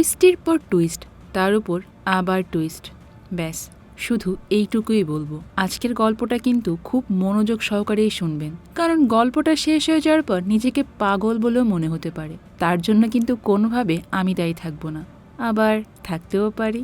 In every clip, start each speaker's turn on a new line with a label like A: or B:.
A: টুইস্টের পর টুইস্ট তার উপর আবার টুইস্ট ব্যাস, শুধু এইটুকুই বলব। আজকের গল্পটা কিন্তু খুব মনোযোগ সহকারেই শুনবেন। কারণ গল্পটা শেষ হয়ে যাওয়ার পর নিজেকে পাগল বলেও মনে হতে পারে। তার জন্য কিন্তু কোনোভাবে আমি দায়ী থাকব না। আবার থাকতেও পারি।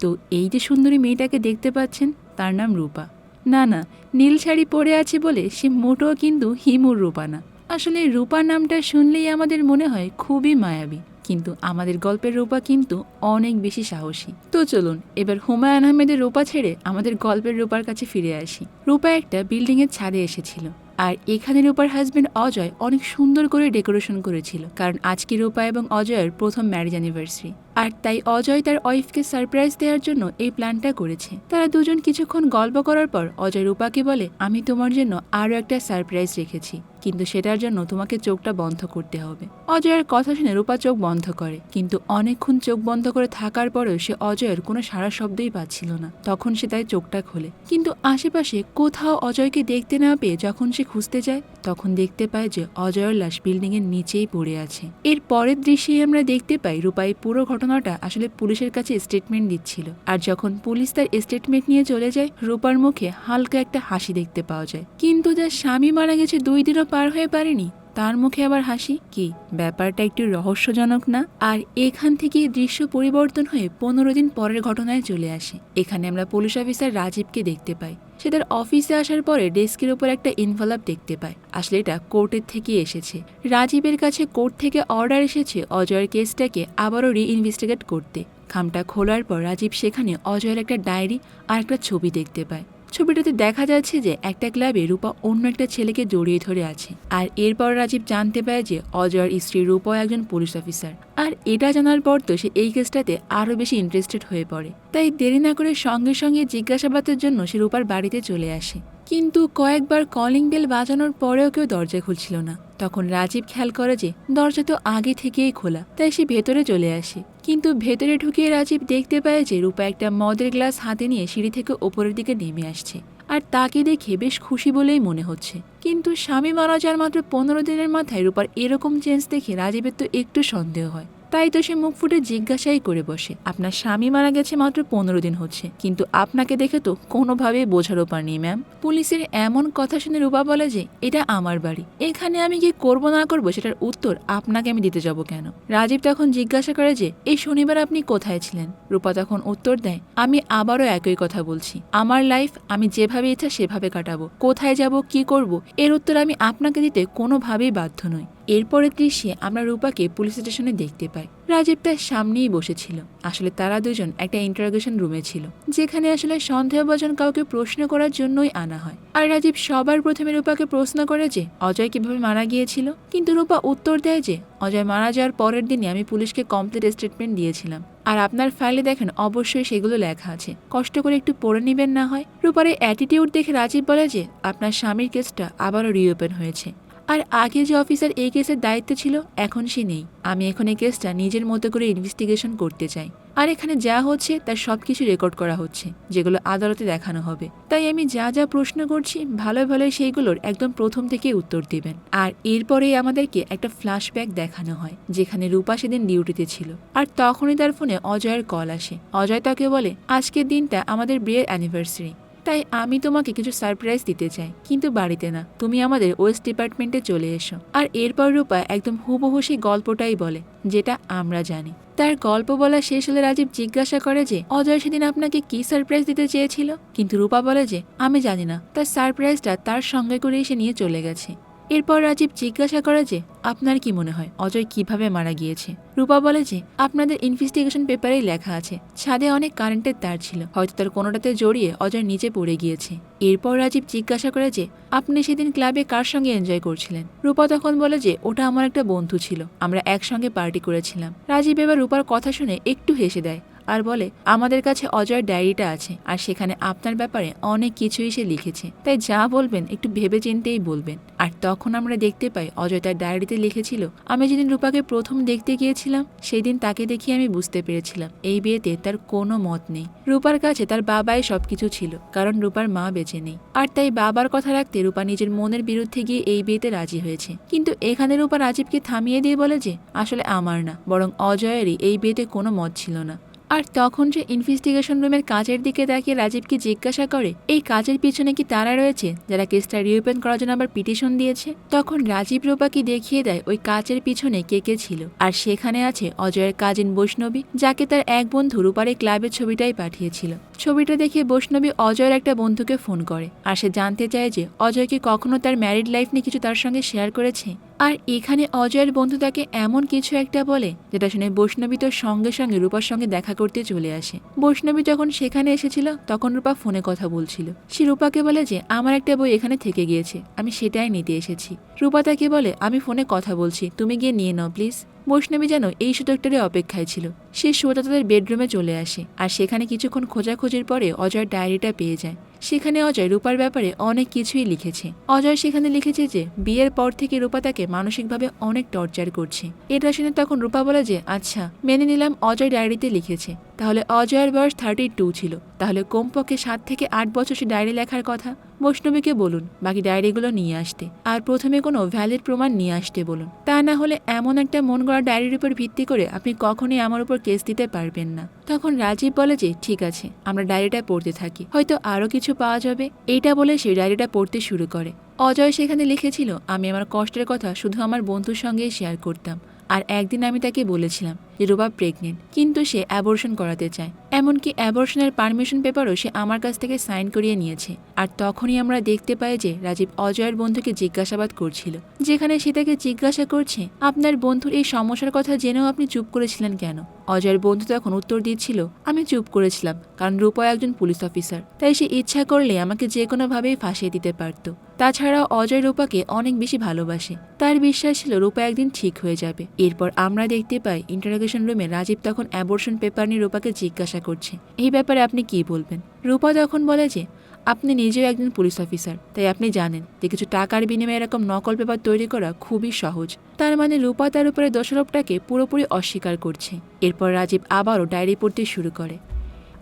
A: তো এই যে সুন্দরী মেয়েটাকে দেখতে পাচ্ছেন, তার নাম রূপা। না না, নীল শাড়ি পরে আছে বলে সে মোটেও কিন্তু হিমুর রূপা না। আসলে রূপা নামটা শুনলেই আমাদের মনে হয় খুবই মায়াবী। কিন্তু আমাদের গল্পের রূপা কিন্তু অনেক বেশি সাহসী। তো চলুন, এবার হুমায়ুন আহমেদের রূপা ছেড়ে আমাদের গল্পের রূপার কাছে ফিরে আসি। রূপা একটা বিল্ডিংয়ের ছাদে এসেছিল। আর এখানে রূপার হাজবেন্ড অজয় অনেক সুন্দর করে ডেকোরেশন করেছিল। কারণ আজকে রূপা এবং অজয়ের প্রথম ম্যারেজ অ্যানিভার্সারি আর তাই অজয় তার ওয়াইফকে সারপ্রাইজ দেওয়ার জন্য এই প্ল্যানটা করেছে। তারা দুজন কিছুক্ষণ গল্প করার পর অজয় রূপাকে বলে, আমি তোমার জন্য আরও একটা সারপ্রাইজ রেখেছি। কিন্তু সেটার জন্য তোমাকে চোখটা বন্ধ করতে হবে। অজয়ের কথা শুনে রূপা চোখ বন্ধ করে, কিন্তু অনেকক্ষণ চোখ বন্ধ করে থাকার পরেও সে অজয়ের কোনো সারা শব্দই পাচ্ছিল না। তখন সে তাই চোখটা খোলে। কিন্তু আশেপাশে কোথাও অজয়কে দেখতে না পেয়ে যখন সে খুঁজতে যায়, তখন দেখতে পায় যে অজয়ের লাশ বিল্ডিং এর নিচেই পড়ে আছে। এর পরের দৃশ্যেই আমরা দেখতে পাই রূপাই পুরো ঘটনাটা আসলে পুলিশের কাছে স্টেটমেন্ট দিচ্ছিল। আর যখন পুলিশ তার স্টেটমেন্ট নিয়ে চলে যায়, রূপার মুখে হালকা একটা হাসি দেখতে পাওয়া যায়। কিন্তু যার স্বামী মারা গেছে দুই দিনও পার হয়ে পারেনি। তার মুখে আবার হাসি? কি? ব্যাপারটা একটু রহস্যজনক না? আর এখান থেকে দৃশ্য পরিবর্তন হয়ে পনেরো দিন পরের ঘটনায় চলে আসে। এখানে আমরা পুলিশ অফিসার রাজীবকে দেখতে পাই। সে তার অফিসে আসার পরে ডেস্কের উপর একটা ইনভেলপ দেখতে পায়। আসলে এটা কোর্টের থেকে এসেছে। রাজীবের কাছে কোর্ট থেকে অর্ডার এসেছে অজয়ের কেসটাকে আবারও রি রিইনভেস্টিগেট করতে। খামটা খোলার পর রাজীব সেখানে অজয়ের একটা ডায়েরি আর একটা ছবি দেখতে পায়। ছবিটাতে দেখা যাচ্ছে যে একটা ক্লাবে রূপা অন্য একটা ছেলেকে জড়িয়ে ধরে আছে। আর এরপর রাজীব জানতে পারে যে অজয়ের স্ত্রী রূপাও একজন পুলিশ অফিসার আর এটা জানার পর তো সে এই কেসটাতে আরও বেশি ইন্টারেস্টেড হয়ে পড়ে। তাই দেরি না করে সঙ্গে সঙ্গে জিজ্ঞাসাবাদের জন্য সে রূপার বাড়িতে চলে আসে। কিন্তু কয়েকবার কলিং বেল বাজানোর পরেও কেউ দরজা খুলছিল না। তখন রাজীব খেয়াল করে যে দরজা তো আগে থেকেই খোলা, তাই সে ভেতরে চলে আসে। কিন্তু ভেতরে ঢুকিয়ে রাজীব দেখতে পায় যে রূপা একটা মদের গ্লাস হাতে নিয়ে সিঁড়ি থেকে ওপরের দিকে নেমে আসছে। আর তাকে দেখে বেশ খুশি বলেই মনে হচ্ছে। কিন্তু স্বামী মারা যাওয়ার মাত্র পনেরো দিনের মাথায় রূপার এরকম চেঞ্জ দেখে রাজীবের তো একটু সন্দেহ হয়। তাই তো সে মুখ ফুটে জিজ্ঞাসাই করে বসে। আপনার স্বামী মারা গেছে মাত্র পনেরো দিন হচ্ছে। কিন্তু আপনাকে দেখে তো কোনোভাবেই বোঝার উপার নেই, ম্যাম। পুলিশের এমন কথা শুনে রূপা বলে যে, এটা আমার বাড়ি। এখানে আমি কি করব না করব সেটার উত্তর আপনাকে আমি দিতে যাব কেন? রাজীব তখন জিজ্ঞাসা করে যে, এই শনিবার আপনি কোথায় ছিলেন? রূপা তখন উত্তর দেয়, আমি আবারও একই কথা বলছি। আমার লাইফ আমি যেভাবে ইচ্ছা সেভাবে কাটাবো। কোথায় যাব, কি করব, এর উত্তর আমি আপনাকে দিতে কোনোভাবেই বাধ্য নই। এরপরের দৃশ্যে আমরা রূপাকে পুলিশ স্টেশনে দেখতে পাই। রাজীব তার সামনেই বসেছিল। আসলে তারা দুজন একটা ইন্টারোগেশন রুমে ছিল, যেখানে আসলে সন্দেহভাজন কাউকে প্রশ্ন করার জন্যই আনা হয়। আর রাজীব সবার প্রথমে রূপাকে প্রশ্ন করে যে, অজয় কীভাবে মারা গিয়েছিল? কিন্তু রূপা উত্তর দেয় যে, অজয় মারা যাওয়ার পরের দিনই আমি পুলিশকে কমপ্লিট স্টেটমেন্ট দিয়েছিলাম। আর আপনার ফাইলে দেখেন অবশ্যই সেগুলো লেখা আছে। কষ্ট করে একটু পড়ে নেবেন না হয়? রূপার এই অ্যাটিটিউড দেখে রাজীব বলে যে, আপনার স্বামীর কেসটা আবারও রিওপেন হয়েছে। আর আগে যে অফিসার এই কেসের দায়িত্বে ছিল, এখন সে নেই। আমি এখন এই কেসটা নিজের মতো করে ইনভেস্টিগেশন করতে চাই। আর এখানে যা হচ্ছে, তার সব কিছু রেকর্ড করা হচ্ছে, যেগুলো আদালতে দেখানো হবে। তাই আমি যা যা প্রশ্ন করছি ভালো ভালো সেইগুলোর একদম প্রথম থেকে উত্তর দিবেন। আর এরপরেই আমাদেরকে একটা ফ্ল্যাশব্যাক দেখানো হয়, যেখানে রূপা সেদিন ডিউটিতে ছিল। আর তখনই তার ফোনে অজয়ের কল আসে। অজয় তাকে বলে, আজকের দিনটা আমাদের বিয়ের অ্যানিভার্সারি তাই আমি তোমাকে কিছু সারপ্রাইজ দিতে চাই, কিন্তু বাড়িতে না। তুমি আমাদের ওয়েস্ট ডিপার্টমেন্টে চলে এসো। আর এরপর রূপা একদম হুবহু সেই গল্পটাই বলে, যেটা আমরা জানি। তার গল্প বলা শেষ হলে রাজীব জিজ্ঞাসা করে যে, অজয় সেদিন আপনাকে কি সারপ্রাইজ দিতে চেয়েছিল? কিন্তু রূপা বলে যে, আমি জানি না। তার সারপ্রাইজটা তার সঙ্গে করে এসে নিয়ে চলে গেছে। এরপর রাজীব জিজ্ঞাসা করে যে, আপনার কি মনে হয়, অজয় কীভাবে মারা গিয়েছে? রূপা বলে যে, আপনাদের ইনভেস্টিগেশন পেপারেই লেখা আছে, ছাদে অনেক কারেন্টের তার ছিল, হয়তো তার কোনোটাতে জড়িয়ে অজয় নিচে পড়ে গিয়েছে। এরপর রাজীব জিজ্ঞাসা করে যে, আপনি সেদিন ক্লাবে কার সঙ্গে এনজয় করছিলেন? রূপা তখন বলে যে, ওটা আমার একটা বন্ধু ছিল, আমরা একসঙ্গে পার্টি করেছিলাম। রাজীব এবার রূপার কথা শুনে একটু হেসে দেয়। আর বলে, আমাদের কাছে অজয়ের ডায়েরিটা আছে, আর সেখানে আপনার ব্যাপারে অনেক কিছুই সে লিখেছে। তাই যা বলবেন একটু ভেবে চিন্তেই বলবেন। আর তখন আমরা দেখতে পাই, অজয় তার ডায়েরিতে লিখেছিল, আমি যেদিন রূপাকে প্রথম দেখতে গিয়েছিলাম সেই দিন তাকে দেখে আমি বুঝতে পেরেছিলাম, এই বিয়েতে তার কোনো মত নেই। রূপার কাছে তার বাবাই সবকিছু ছিল, কারণ রূপার মা বেঁচে নেই। আর তাই বাবার কথা রাখতে রূপা নিজের মনের বিরুদ্ধে গিয়ে এই বিয়েতে রাজি হয়েছে। কিন্তু এখানে রূপা রাজীবকে থামিয়ে দিয়ে বলে যে, আসলে আমার না, বরং অজয়েরই এই বিয়েতে কোনো মত ছিল না। আর তখন যে ইনভেস্টিগেশন রুমের কাজের দিকে তাকিয়ে রাজীবকে জিজ্ঞাসা করে, এই কাজের পিছনে কি তারা রয়েছে যারা কেসটা রিওপেন করার জন্য আবার পিটিশন দিয়েছে? তখন রাজীব রূপাকে দেখিয়ে দেয় ওই কাজের পিছনে কে কে ছিল। আর সেখানে আছে অজয়ের কাজিন বৈষ্ণবী, যাকে তার এক বন্ধু রূপার ক্লাবের ছবিটাই পাঠিয়েছিল। ছবিটা দেখে বৈষ্ণবী অজয়ের একটা বন্ধুকে ফোন করে। আর সে জানতে চায় যে অজয় কি কখনো তার ম্যারিড লাইফ নিয়ে কিছু তার সঙ্গে শেয়ার করেছে? আর এখানে অজয়ের বন্ধু তাকে এমন কিছু একটা বলে, যেটা শুনে বৈষ্ণবী তো সঙ্গে সঙ্গে রূপার সঙ্গে দেখা করতে চলে আসে। বৈষ্ণবী যখন সেখানে এসেছিল, তখন রূপা ফোনে কথা বলছিল। সে রূপাকে বলে যে, আমার একটা বই এখানে থেকে গিয়েছে, আমি সেটাই নিতে এসেছি। রূপা তাকে বলে, আমি ফোনে কথা বলছি, তুমি গিয়ে নিয়ে নাও, প্লিজ। বৈষ্ণবী যেন এই সুযোগটারই অপেক্ষায় ছিল। সে সোজা তাদের বেডরুমে চলে আসে আর সেখানে কিছুক্ষণ খোঁজাখুঁজির পরে অজয়ের ডায়েরিটা পেয়ে যায়। সেখানে অজয় রূপার ব্যাপারে অনেক কিছুই লিখেছে। অজয় সেখানে লিখেছে যে, বিয়ের পর থেকে রূপা তাকে মানসিকভাবে অনেক টর্চার করছে। এটা শুনে তখন রূপা বলে যে আচ্ছা মেনে নিলাম, অজয় ডায়েরিতে লিখেছে। তাহলে অজয়ের বয়স থার্টি টু ছিল। তাহলে কমপক্ষে সাত থেকে আট বছর সে ডায়েরি লেখার কথা। বৈষ্ণবীকে বলুন, বাকি ডায়েরিগুলো নিয়ে আসতে। আর প্রথমে কোনো ভ্যালিড প্রমাণ নিয়ে আসতে বলুন। তা না হলে এমন একটা মন গড়া ডায়েরির উপর ভিত্তি করে আপনি কখনোই আমার উপর কেস দিতে পারবেন না। তখন রাজীব বলে যে, ঠিক আছে, আমরা ডায়েরিটা পড়তে থাকি। হয়তো আরও কিছু পাওয়া যাবে। এইটা বলে সে ডায়েরিটা পড়তে শুরু করে। অজয় সেখানে লিখেছিল, আমি আমার কষ্টের কথা শুধু আমার বন্ধুর সঙ্গেই শেয়ার করতাম। আর একদিন আমি তাকে বলেছিলাম যে রূপা প্রেগনেন্ট, কিন্তু সে অ্যাবর্শন করাতে চায়। এমনকি অ্যাবর্শনের পারমিশন পেপারও সে আমার কাছ থেকে সাইন করিয়ে নিয়েছে। আর তখনই আমরা দেখতে পাই যে রাজীব অজয়ের বন্ধুকে জিজ্ঞাসাবাদ করছিল। যেখানে সে তাকে জিজ্ঞাসা করছে, আপনার বন্ধুর এই সমস্যার কথা জেনেও আপনি চুপ করেছিলেন কেন? অজয়ের বন্ধু তখন উত্তর দিচ্ছিল, আমি চুপ করেছিলাম, কারণ রূপা একজন পুলিশ অফিসার তাই সে ইচ্ছা করলে আমাকে যে কোনোভাবেই ফাঁসিয়ে দিতে পারত। তাছাড়াও অজয় রূপাকে অনেক বেশি ভালোবাসে। তার বিশ্বাস ছিল রূপা একদিন ঠিক হয়ে যাবে। এরপর আমরা দেখতে পাই ইন্টারোগেশন রুমে রাজীব তখন অ্যাবর্শন পেপার নিয়ে রূপাকে জিজ্ঞাসা করছে, এই ব্যাপারে আপনি কি বলবেন? রূপা তখন বলে যে, আপনি নিজেও একজন পুলিশ অফিসার, তাই আপনি জানেন যে কিছু টাকার বিনিময়ে এরকম নকল পেপার তৈরি করা খুবই সহজ। তার মানে রূপা তার উপরে দোষারোপটাকে পুরোপুরি অস্বীকার করছে। এরপর রাজীব আবারও ডায়েরি পড়তে শুরু করে।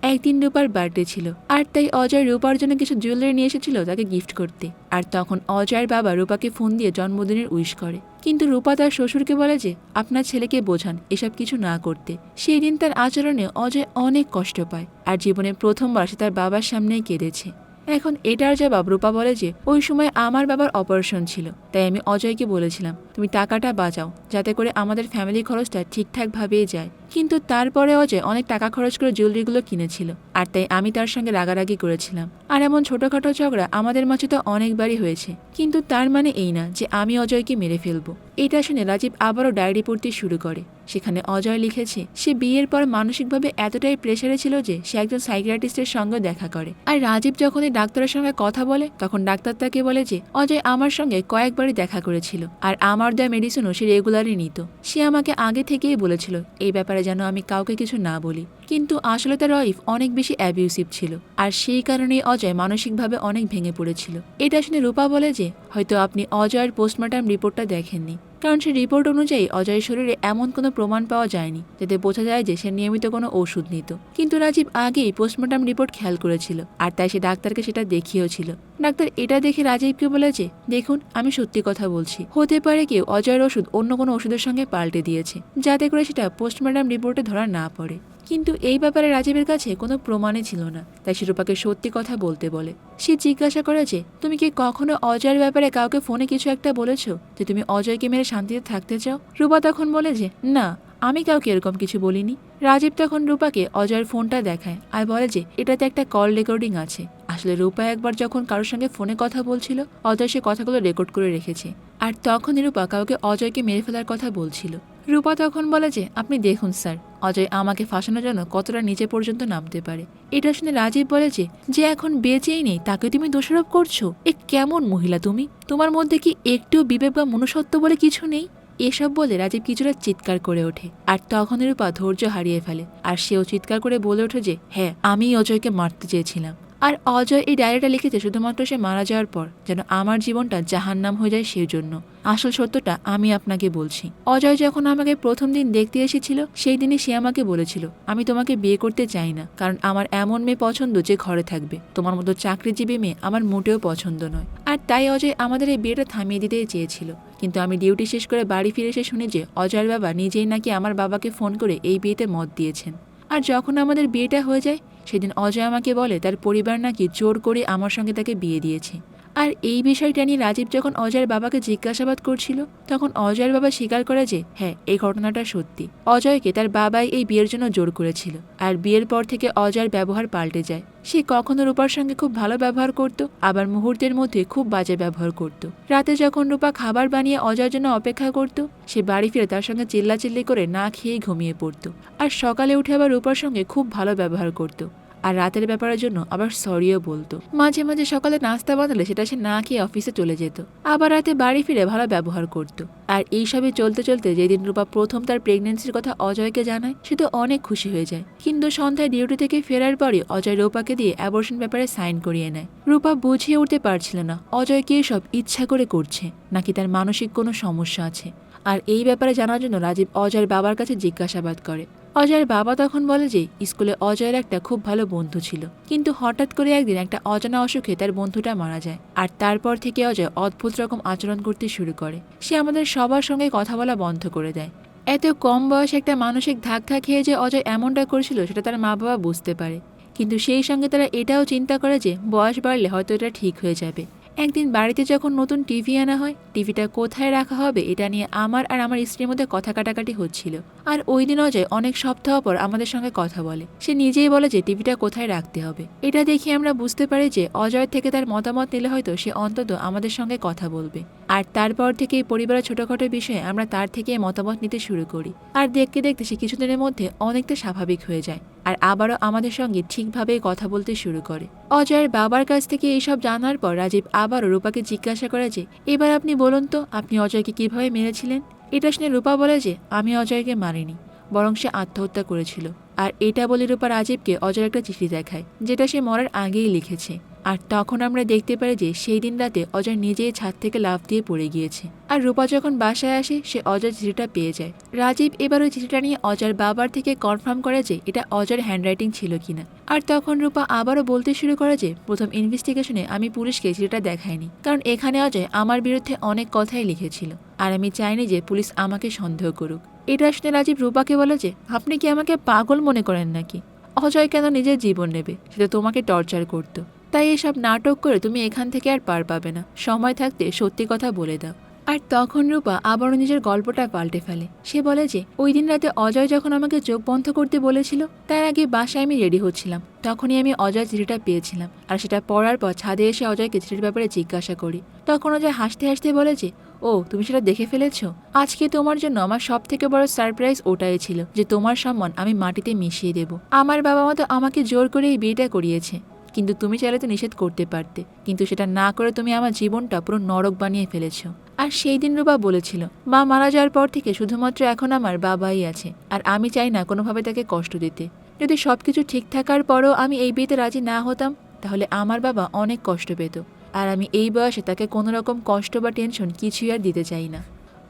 A: একদিন রূপার বার্থডে ছিল, আর তাই অজয় রূপার জন্য কিছু জুয়েলারি নিয়ে এসেছিল তাকে গিফট করতে। আর তখন অজয়ের বাবা রূপাকে ফোন দিয়ে জন্মদিনের উইশ করে। কিন্তু রূপা তার শ্বশুরকে বলে যে, আপনার ছেলেকে বোঝান, এসব কিছু না করতে। সেই দিন তার আচরণে অজয় অনেক কষ্ট পায়, আর জীবনের প্রথমবার সে তার বাবার সামনেই কেঁদেছে। এখন এটার জবাব রূপা বলে যে, ওই সময় আমার বাবার অপারেশন ছিল, তাই আমি অজয়কে বলেছিলাম, তুমি টাকাটা বাঁচাও, যাতে করে আমাদের ফ্যামিলি খরচটা ঠিকঠাকভাবেই যায়। কিন্তু তারপরে অজয় অনেক টাকা খরচ করে জুয়েলারিগুলো কিনেছিল, আর তাই আমি তার সঙ্গে রাগারাগি করেছিলাম। আর এমন ছোটখাটো ঝগড়া আমাদের মাঝে তো অনেকবারই হয়েছে, কিন্তু তার মানে এই না যে আমি অজয়কে মেরে ফেলব। এটা শুনে রাজীব আবারও ডায়েরি পড়তে শুরু করে। সেখানে অজয় লিখেছে, সে বিয়ের পর মানসিকভাবে এতটাই প্রেসারে ছিল যে সে একজন সাইকিয়াট্রিস্টের সঙ্গে দেখা করে। আর রাজীব যখন এই ডাক্তারের সঙ্গে কথা বলে, তখন ডাক্তার তাকে বলে যে, অজয় আমার সঙ্গে কয়েকবারই দেখা করেছিল, আর আমার দেওয়া মেডিসিনও সে রেগুলারই নিত। সে আমাকে আগে থেকেই বলেছিল, এই ব্যাপারে যেন আমি কাউকে কিছু না বলি। কিন্তু আসলে তার ওয়াইফ অনেক বেশি অ্যাবিউসিভ ছিল, আর সেই কারণেই অজয় মানসিকভাবে অনেক ভেঙে পড়েছিল। এটা শুনে রূপা বলে যে, হয়তো আপনি অজয়ের পোস্টমর্টম রিপোর্টটা দেখেননি। কারণ সে রিপোর্ট অনুযায়ী অজয়ের শরীরে এমন কোনো প্রমাণ পাওয়া যায়নি যাতে বোঝা যায় যে সে নিয়মিত কোনো ওষুধ নিত। কিন্তু রাজীব আগেই পোস্টমর্টম রিপোর্ট খেয়াল করেছিল আর তাই সে ডাক্তারকে সেটা দেখিয়েও ছিল। ডাক্তার এটা দেখে রাজীবকে বলেছে দেখুন, আমি সত্যি কথা বলছি। হতে পারে কেউ অজয়ের ওষুধ অন্য কোনো ওষুধের সঙ্গে পাল্টে দিয়েছে, যাতে করে সেটা পোস্টমর্টম রিপোর্টে ধরা না পড়ে। কিন্তু এই ব্যাপারে রাজীবের কাছে কোনো প্রমাণই ছিল না। তাই সে রূপাকে সত্যি কথা বলতে বলে। সে জিজ্ঞাসা করে যে, তুমি কি কখনো অজয়ের ব্যাপারে কাউকে ফোনে কিছু একটা বলেছ? যে তুমি অজয়কে মেরে শান্তিতে থাকতে চাও? রূপা তখন বলে যে, না, আমি কাউকে এরকম কিছু বলিনি। রাজীব তখন রূপাকে অজয়ের ফোনটা দেখায় আর বলে যে, এটাতে একটা কল রেকর্ডিং আছে। আসলে রূপা একবার যখন কারোর সঙ্গে ফোনে কথা বলছিল, অজয় সে কথাগুলো রেকর্ড করে রেখেছে। আর তখনই রূপা কাউকে অজয়কে মেরে ফেলার কথা বলছিল। রূপা তখন বলে যে, আপনি দেখুন, স্যার, অজয় আমাকে ফাঁসানোর জন্য কতটা নিচে পর্যন্ত নামতে পারে। এটা শুনে রাজীব বলে যে যে এখন বেঁচেই নেই, তাকে তুমি দোষারোপ করছ? এ কেমন মহিলা তুমি? তোমার মধ্যে কি একটু বিবেক বা মনুষ্যত্ব বলে কিছু নেই? এসব বলে রাজীব কিছুটা চিৎকার করে ওঠে। আর তখন রূপা ধৈর্য হারিয়ে ফেলে। আর সেও চিৎকার করে বলে ওঠে যে হ্যাঁ আমি অজয়কে মারতে চেয়েছিলাম। আর অজয় এই ডায়েরিটা লিখেছে শুধুমাত্র সে মারা যাওয়ার পর, যেন আমার জীবনটা জাহান্নাম হয়ে যায় সেই জন্য আসল সত্যটা আমি আপনাকে বলছি। অজয় যখন আমাকে প্রথম দিন দেখতে এসেছিল, সেই দিনে সে আমাকে বলেছিল, আমি তোমাকে বিয়ে করতে চাই না, কারণ আমার এমন মেয়ে পছন্দ যে ঘরে থাকবে। তোমার মতো চাকরিজীবী মেয়ে আমার মোটেও পছন্দ নয়। আর তাই অজয় আমাদের এই বিয়েটা থামিয়ে দিতেই চেয়েছিল। কিন্তু আমি ডিউটি শেষ করে বাড়ি ফিরে এসে শুনি যে, অজয়ের বাবা নিজেই নাকি আমার বাবাকে ফোন করে এই বিয়েতে মত দিয়েছেন। আর যখন আমাদের বিয়েটা হয়ে যায়, সেদিন অজয় আমাকে বলে তার পরিবার নাকি জোর করে আমার সঙ্গে তাকে বিয়ে দিয়েছে। আর এই বিষয়টা নিয়ে রাজীব যখন অজয়ের বাবাকে জিজ্ঞাসাবাদ করছিল, তখন অজয়ের বাবা স্বীকার করে যে হ্যাঁ এই ঘটনাটা সত্যি। অজয়কে তার বাবাই এই বিয়ের জন্য জোর করেছিল। আর বিয়ের পর থেকে অজয়ের ব্যবহার পাল্টে যায়। সে কখনো রূপার সঙ্গে খুব ভালো ব্যবহার করত, আবার মুহূর্তের মধ্যে খুব বাজে ব্যবহার করত। রাতে যখন রূপা খাবার বানিয়ে অজয়ের জন্য অপেক্ষা করত, সে বাড়ি ফিরে তার সঙ্গে চিল্লাচিল্লি করে না খেয়েই ঘুমিয়ে পড়ত। আর সকালে উঠে আবার রূপার সঙ্গে খুব ভালো ব্যবহার করত। আর রাতের ব্যাপারের জন্য আবার সরিও বলতো। মাঝে মাঝে সকালে নাস্তা বানালে সেটা সে না খেয়ে অফিসে চলে যেত। আবার রাতে বাড়ি ফিরে ভালো ব্যবহার করত। আর এইসবই চলতে চলতে যেদিন রূপা প্রথম তার প্রেগনেন্সির কথা অজয়কে জানায়, সে তো অনেক খুশি হয়ে যায়। কিন্তু সন্ধ্যায় ডিউটি থেকে ফেরার পরে অজয় রূপাকে দিয়ে অ্যাবর্শন ব্যাপারে সাইন করিয়ে নেয়। রূপা বুঝিয়ে উঠতে পারছিল না অজয় কি সব ইচ্ছা করে করছে, নাকি তার মানসিক কোনো সমস্যা আছে। আর এই ব্যাপারে জানার জন্য রাজীব অজয়ের বাবার কাছে জিজ্ঞাসাবাদ করে। অজয়ের বাবা তখন বলে যে, স্কুলে অজয়ের একটা খুব ভালো বন্ধু ছিল। কিন্তু হঠাৎ করে একদিন একটা অজানা অসুখে তার বন্ধুটা মারা যায়। আর তারপর থেকে অজয় অদ্ভুত রকম আচরণ করতে শুরু করে। সে আমাদের সবার সঙ্গে কথা বলা বন্ধ করে দেয়। এত কম বয়সে একটা মানসিক ধাক্কা খেয়ে যে অজয় এমনটা করেছিল, সেটা তার মা বাবা বুঝতে পারে। কিন্তু সেই সঙ্গে তারা এটাও চিন্তা করে যে, বয়স বাড়লে হয়তো এটা ঠিক হয়ে যাবে। একদিন বাড়িতে যখন নতুন টিভি আনা হয় টিভিটা কোথায় রাখা হবে এটা নিয়ে আমার আর আমার স্ত্রীর মধ্যে কথা কাটাকাটি হচ্ছিল। আর ওই দিন অজয় অনেক সপ্তাহ পর আমাদের সঙ্গে কথা বলে। সে নিজেই বলে যে টিভিটা কোথায় রাখতে হবে। এটা দেখে আমরা বুঝতে পারি যে অজয় থেকে তার মতামত নিলে হয়তো সে অন্তত আমাদের সঙ্গে কথা বলবে। আর তারপর থেকে পরিবারের ছোটখাটো বিষয়ে আমরা তার থেকে মতামত নিতে শুরু করি। আর দেখতে দেখতে সে কিছুদিনের মধ্যে অনেকটা স্বাভাবিক হয়ে যায়। আর আবারও আমাদের সঙ্গে ঠিকভাবে কথা বলতে শুরু করে। অজয়ের বাবার কাছ থেকে এইসব জানার পর রাজীব আবারও রূপাকে জিজ্ঞাসা করে যে, এবার আপনি বলুন তো, আপনি অজয়কে কীভাবে মেরেছিলেন? এটা শুনে রূপা বলে যে, আমি অজয়কে মারিনি, বরং সে আত্মহত্যা করেছিল। আর এটা বলে রূপা রাজীবকে অজয় একটা চিঠি দেখায়, যেটা সে মরার আগেই লিখেছে। আর তখন আমরা দেখতে পাই যে সেই দিন রাতে অজয় নিজেই ছাদ থেকে লাফ দিয়ে পড়ে গিয়েছে। আর রূপা যখন বাসায় আসে, সে অজয় চিঠিটা পেয়ে যায়। রাজীব এবার ওই চিঠিটা নিয়ে অজয়ের বাবার থেকে কনফার্ম করে যে এটা অজয়ের হ্যান্ডরাইটিং ছিল কিনা। আর তখন রূপা আবারও বলতে শুরু করে যে, প্রথম ইনভেস্টিগেশনে আমি পুলিশকে চিঠিটা দেখাইনি। কারণ এখানে অজয় আমার বিরুদ্ধে অনেক কথাই লিখেছিল। আর আমি চাইনি যে পুলিশ আমাকে সন্দেহ করুক। এটা শুনে রাজীব রূপাকে বলে যে, আপনি কি আমাকে পাগল মনে করেন নাকি? অজয় কেন নিজের জীবন নেবে? সেটা তোমাকে টর্চার করতো। তাই এসব নাটক করে তুমি এখান থেকে আর পার পাবে না। সময় থাকতে সত্যি কথা বলে দাও। আর তখন রূপা আবারও নিজের গল্পটা পাল্টে ফেলে। সে বলে যে, ওই দিন রাতে অজয় যখন আমাকে চোখ বন্ধ করতে বলেছিল, তার আগে বাসায় আমি রেডি হচ্ছিলাম। তখনই আমি অজয় চিঠিটা পেয়েছিলাম। আর সেটা পড়ার পর ছাদে এসে অজয়কে চিঠির ব্যাপারে জিজ্ঞাসা করি। তখন অজয় হাসতে হাসতে বলে যে, ও, তুমি সেটা দেখে ফেলেছো? আজকে তোমার জন্য আমার সব থেকে বড় সারপ্রাইজ ওটাই ছিল যে তোমার সম্মান আমি মাটিতে মিশিয়ে দেব। আমার বাবা মা তো আমাকে জোর করে এই বিয়েটা করিয়েছে। কিন্তু তুমি চাইলে তো নিষেধ করতে পারতে। কিন্তু সেটা না করে তুমি আমার জীবনটা পুরো নরক বানিয়ে ফেলেছো। আর সেই দিন রুবা বলেছিল, মা মারা যাওয়ার পর থেকে শুধুমাত্র এখন আমার বাবাই আছে, আর আমি চাই না কোনোভাবে তাকে কষ্ট দিতে। যদি সব কিছু ঠিক থাকার পরও আমি এই বিয়েতে রাজি না হতাম, তাহলে আমার বাবা অনেক কষ্ট পেত, আর আমি এই বয়সে তাকে কোনো রকম কষ্ট বা টেনশন কিছুই আর দিতে চাই না।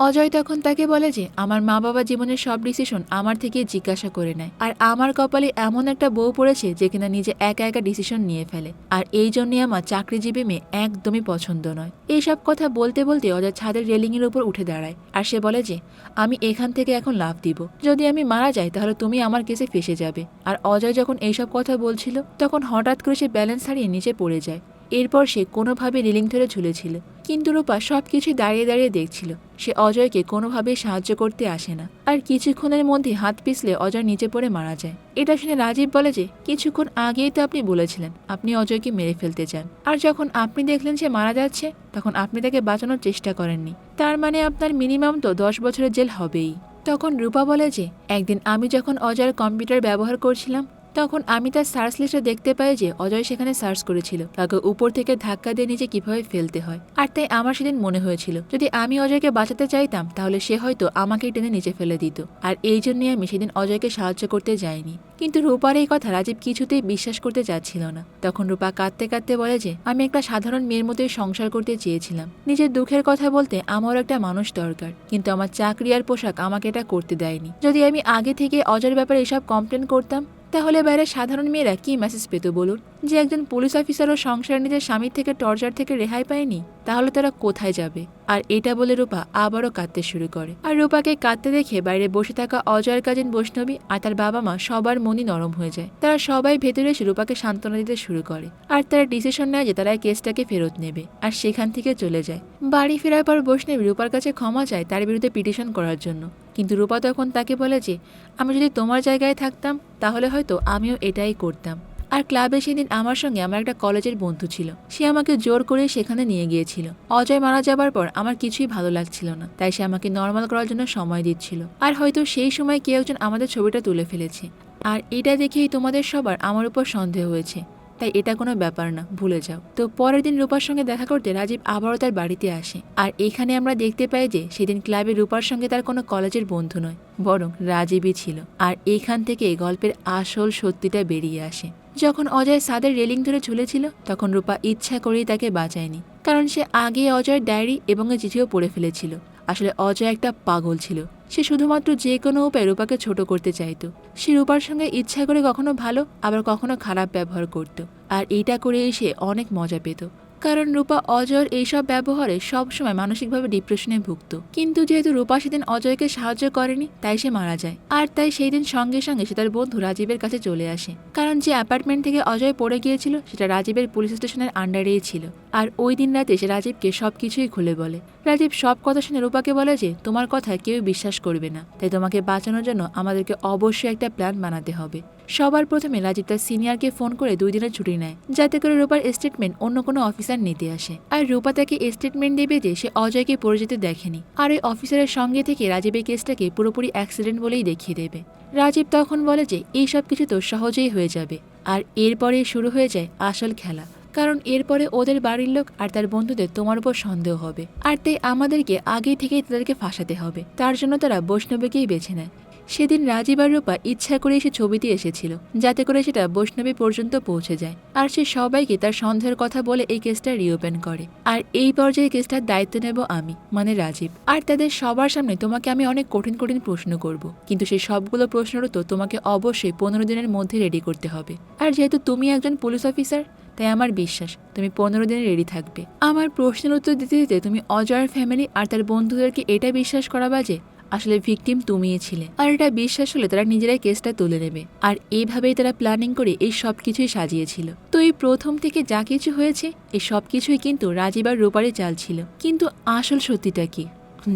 A: অজয় তখন তাকে বলে যে, আমার মা বাবা জীবনের সব ডিসিশন আমার থেকে জিজ্ঞাসা করে নেয়। আর আমার কপালে এমন একটা বউ পড়েছে যে কিনা নিজে একা একা ডিসিশন নিয়ে ফেলে। আর এই জন্যই আমার চাকরিজীবী মেয়ে একদমই পছন্দ নয়। এইসব কথা বলতে বলতে অজয় ছাদের রেলিংয়ের উপর উঠে দাঁড়ায়। আর সে বলে যে, আমি এখান থেকে এখন লাভ দিব। যদি আমি মারা যাই তাহলে তুমি আমার কেসে ফেসে যাবে। আর অজয় যখন এইসব কথা বলছিল, তখন হঠাৎ করে সে ব্যালেন্স হারিয়ে নিচে পড়ে যায়। এরপর সে কোনোভাবে রেলিং ধরে ঝুলেছিল। কিন্তু রূপা সব কিছুই দাঁড়িয়ে দাঁড়িয়ে দেখছিল। সে অজয়কে কোনোভাবেই সাহায্য করতে আসে না। আর কিছুক্ষণের মধ্যে হাত পিছলে অজয় নিচে পড়ে মারা যায়। এটা শুনে রাজীব বলে যে, কিছুক্ষণ আগেই তো আপনি বলেছিলেন, আপনি অজয়কে মেরে ফেলতে চান। আর যখন আপনি দেখলেন সে মারা যাচ্ছে, তখন আপনি তাকে বাঁচানোর চেষ্টা করেননি। তার মানে আপনার মিনিমাম তো দশ বছরের জেল হবেই। তখন রূপা বলে যে, একদিন আমি যখন অজয়ের কম্পিউটার ব্যবহার করছিলাম তখন আমি তার সার্চ লিস্টে দেখতে পাই যে অজয় সেখানে সার্চ করেছিল, তাকে উপর থেকে ধাক্কা দিয়ে নিচে কীভাবে ফেলতে হয়। আর তাই আমার সেদিন মনে হয়েছিল, যদি আমি অজয়কে বাঁচাতে চাইতাম, তাহলে সে হয়তো আমাকে টেনে নিচে ফেলে দিত। আর এই জন্যই আমি সেদিন অজয়কে সাহায্য করতে যাইনি। কিন্তু রূপার এই কথা রাজীব কিছুতেই বিশ্বাস করতে চাচ্ছিল না। তখন রূপা কাঁদতে কাঁদতে বলে যে, আমি একটা সাধারণ মেয়ের মতোই সংসার করতে চেয়েছিলাম। নিজের দুঃখের কথা বলতে আমারও একটা মানুষ দরকার, কিন্তু আমার চাকরি আর পোশাক আমাকে এটা করতে দেয়নি। যদি আমি আগে থেকে অজয়ের ব্যাপারে এসব কমপ্লেন করতাম তাহলে বাইরে সাধারণ মেয়েরা কি মেসেজ পেত বলুন? যে একজন পুলিশ অফিসারও সংসার নিজের স্বামীর থেকে টর্চার থেকে রেহাই পায়নি? তাহলে তারা কোথায় যাবে? আর এটা বলে রূপা আবারও কাঁদতে শুরু করে। আর রূপাকে কাঁদতে দেখে বাইরে বসে থাকা অজয়ের কাজিন বৈষ্ণবী আর তার বাবা মা সবার মনই নরম হয়ে যায়। তারা সবাই ভেতরে এসে রূপাকে সান্ত্বনা দিতে শুরু করে। আর তারা ডিসিশন নেয় যে তারা এই কেসটাকে ফেরত নেবে আর সেখান থেকে চলে যায়। বাড়ি ফেরার পর বৈষ্ণবী রূপার কাছে ক্ষমা চায় তার বিরুদ্ধে পিটিশন করার জন্য। কিন্তু রূপা তখন তাকে বলে যে, আমি যদি তোমার জায়গায় থাকতাম, তাহলে হয়তো আমিও এটাই করতাম। আর ক্লাবে সেদিন আমার সঙ্গে আমার একটা কলেজের বন্ধু ছিল। সে আমাকে জোর করে সেখানে নিয়ে গিয়েছিল। অজয় মারা যাবার পর আমার কিছুই ভালো লাগছিল না, তাই সে আমাকে নর্মাল করার জন্য সময় দিচ্ছিল। আর হয়তো সেই সময় কেউ একজন আমাদের ছবিটা তুলে ফেলেছে। আর এটা দেখেই তোমাদের সবার আমার উপর সন্দেহ হয়েছে। তাই এটা কোনো ব্যাপার না, ভুলে যাও। তো পরের দিন রূপার সঙ্গে দেখা করতে রাজীব আবারও তার বাড়িতে আসে। আর এখানে আমরা দেখতে পাই যে সেদিন ক্লাবে রূপার সঙ্গে তার কোনো কলেজের বন্ধু নয়, বরং রাজীবই ছিল। আর এইখান থেকে গল্পের আসল সত্যিটা বেরিয়ে আসে। যখন অজয় সাদের রেলিং ধরে ঝুলেছিল, তখন রূপা ইচ্ছা করেই তাকে বাঁচায়নি। কারণ সে আগে অজয়ের ডায়েরি এবং চিঠিও পড়ে ফেলেছিল। আসলে অজয় একটা পাগল ছিল। সে শুধুমাত্র যে কোনো উপায়ে রূপাকে ছোট করতে চাইতো। সে রূপার সঙ্গে ইচ্ছা করে কখনো ভালো, আবার কখনো খারাপ ব্যবহার করত। আর এটা করে এসে অনেক মজা পেত। কারণ রূপা অজয়ের এইসব ব্যবহারে সবসময় মানসিকভাবে ডিপ্রেশনে ভুগত। কিন্তু যেহেতু রূপা সেদিন অজয়কে সাহায্য করেনি, তাই সে মারা যায়। আর তাই সেই দিন সঙ্গে সঙ্গে সে তার বন্ধু রাজীবের কাছে চলে আসে। কারণ যে অ্যাপার্টমেন্ট থেকে অজয় পড়ে গিয়েছিল, সেটা রাজীবের পুলিশ স্টেশনের আন্ডারেই ছিল। আর ওই দিন রাতে সে রাজীবকে সবকিছুই খুলে বলে। রাজীব সব কথা শুনে রূপাকে বলে যে, তোমার কথা কেউ বিশ্বাস করবে না। তাই তোমাকে বাঁচানোর জন্য আমাদেরকে অবশ্যই একটা প্ল্যান বানাতে হবে। সবার প্রথমে রাজীব তার সিনিয়রকে ফোন করে দুই দিনের ছুটি নেয়, যাতে করে রূপার স্টেটমেন্ট অন্য কোনো অফিসার নিতে আসে। আর রূপা তাকে স্টেটমেন্ট দেবে যে সে অজয়কে পড়ে যেতে দেখেনি। আর ওই অফিসারের সঙ্গে থেকে রাজীবের কেসটাকে পুরোপুরি অ্যাক্সিডেন্ট বলেই দেখিয়ে দেবে। রাজীব তখন বলে যে, এই সব কিছু তো সহজেই হয়ে যাবে। আর এরপরে শুরু হয়ে যায় আসল খেলা। কারণ এরপরে ওদের বাড়ির লোক আর তার বন্ধুদের তোমার উপর সন্দেহ হবে। আর তাই আমাদেরকে আগে থেকেই তাদেরকে ফাঁসাতে হবে। তার জন্য তারা বৈষ্ণবীকেই বেছে নেয়। সেদিন রাজীব আর রূপা ইচ্ছা করে সে ছবিটি এসেছিল, যাতে করে সেটা বৈষ্ণবী পর্যন্ত পৌঁছে যায়। আর সে সবাইকে তার সন্দেহের কথা বলে এই কেসটা রিওপেন করে। আর এই পর্যায়ে কেসটার দায়িত্ব নেব আমি মানে রাজীব। আর তাদের সবার সামনে তোমাকে আমি অনেক কঠিন কঠিন প্রশ্ন করব, কিন্তু সেই সবগুলো প্রশ্নের তো তোমাকে অবশ্যই পনেরো দিনের মধ্যে রেডি করতে হবে। আর যেহেতু তুমি একজন পুলিশ অফিসার তাই আমার বিশ্বাস তুমি পনেরো দিনে রেডি থাকবে। আমার প্রশ্নের উত্তর দিতে দিতে তুমি অজয়ের ফ্যামিলি আর তার বন্ধুদেরকে এটা বিশ্বাস করাবা যে আসলে ভিকটিম তুমিই ছিলে। আর এটা বিশ্বাস হলে তারা নিজেরাই কেসটা তুলে নেবে। আর এইভাবেই তারা প্ল্যানিং করে এই সব কিছুই সাজিয়েছিল। তো এই প্রথম থেকে যা কিছু হয়েছে, এই সব কিছুই কিন্তু রাজীব আর রূপারে চাল ছিল। কিন্তু আসল সত্যিটা কি?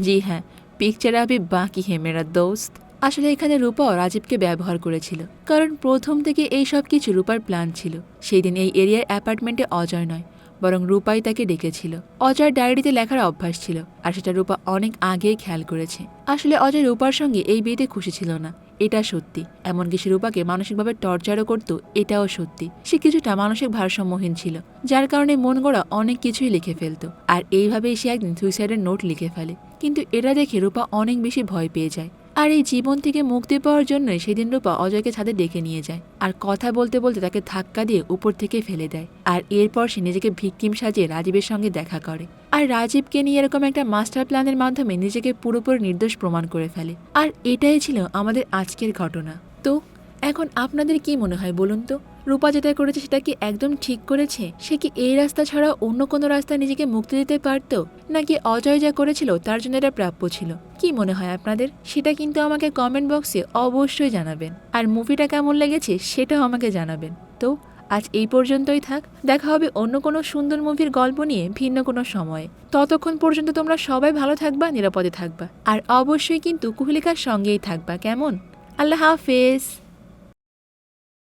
A: জি হ্যাঁ পিকচার আবি বাকি হে মেরা দোস্ত। আসলে এখানে রূপাও রাজীবকে ব্যবহার করেছিল। কারণ প্রথম থেকে এই সব কিছু রূপার প্ল্যান ছিল। সেই দিন এই এরিয়ার অ্যাপার্টমেন্টে অজয় নয়। বরং রূপাই তাকে ডেকেছিল। অজয় ডায়েরিতে লেখার অভ্যাস ছিল, আর সেটা রূপা অনেক আগেই খেয়াল করেছে। আসলে অজয় রূপার সঙ্গে এই বিয়েতে খুশি ছিল না, এটা সত্যি। এমনকি সে রূপাকে মানসিকভাবে টর্চারও করত, এটাও সত্যি। সে কিছুটা মানসিক ভারসাম্যহীন ছিল, যার কারণে মন গড়া অনেক কিছুই লিখে ফেলতো, আর এইভাবেই সে একদিন সুইসাইডের নোট লিখে ফেলে। কিন্তু এটা দেখে রূপা অনেক বেশি ভয় পেয়ে যায়। আর এই জীবন থেকে মুক্তি পাওয়ার জন্যই সেদিন রূপা অজয়কে ছাদে ডেকে নিয়ে যায় আর কথা বলতে বলতে তাকে ধাক্কা দিয়ে উপর থেকে ফেলে দেয়। আর এরপর সে নিজেকে ভিকটিম সাজিয়ে রাজীবের সঙ্গে দেখা করে। আর রাজীবকে নিয়ে এরকম একটা মাস্টার প্ল্যানের মাধ্যমে নিজেকে পুরোপুরি নির্দোষ প্রমাণ করে ফেলে। আর এটাই ছিল আমাদের আজকের ঘটনা। তো, এখন আপনাদের কি মনে হয় বলুন তো? রূপা যেটা করেছে সেটা কি একদম ঠিক করেছে? সে কি এই রাস্তা ছাড়া অন্য কোনো রাস্তায় নিজেকে মুক্তি দিতে পারত? নাকি অজয় যা করেছিল তার জন্য এটা প্রাপ্য ছিল? কি মনে হয় আপনাদের? সেটা কিন্তু আমাকে কমেন্ট বক্সে অবশ্যই জানাবেন। আর মুভিটা কেমন লেগেছে সেটাও আমাকে জানাবেন। তো আজ এই পর্যন্তই থাক। দেখা হবে অন্য কোনো সুন্দর মুভির গল্প নিয়ে ভিন্ন কোনো সময়ে। ততক্ষণ পর্যন্ত তোমরা সবাই ভালো থাকবা, নিরাপদে থাকবা। আর অবশ্যই কিন্তু কুহলিকার সঙ্গেই থাকবা, কেমন? আল্লাহ হাফেজ।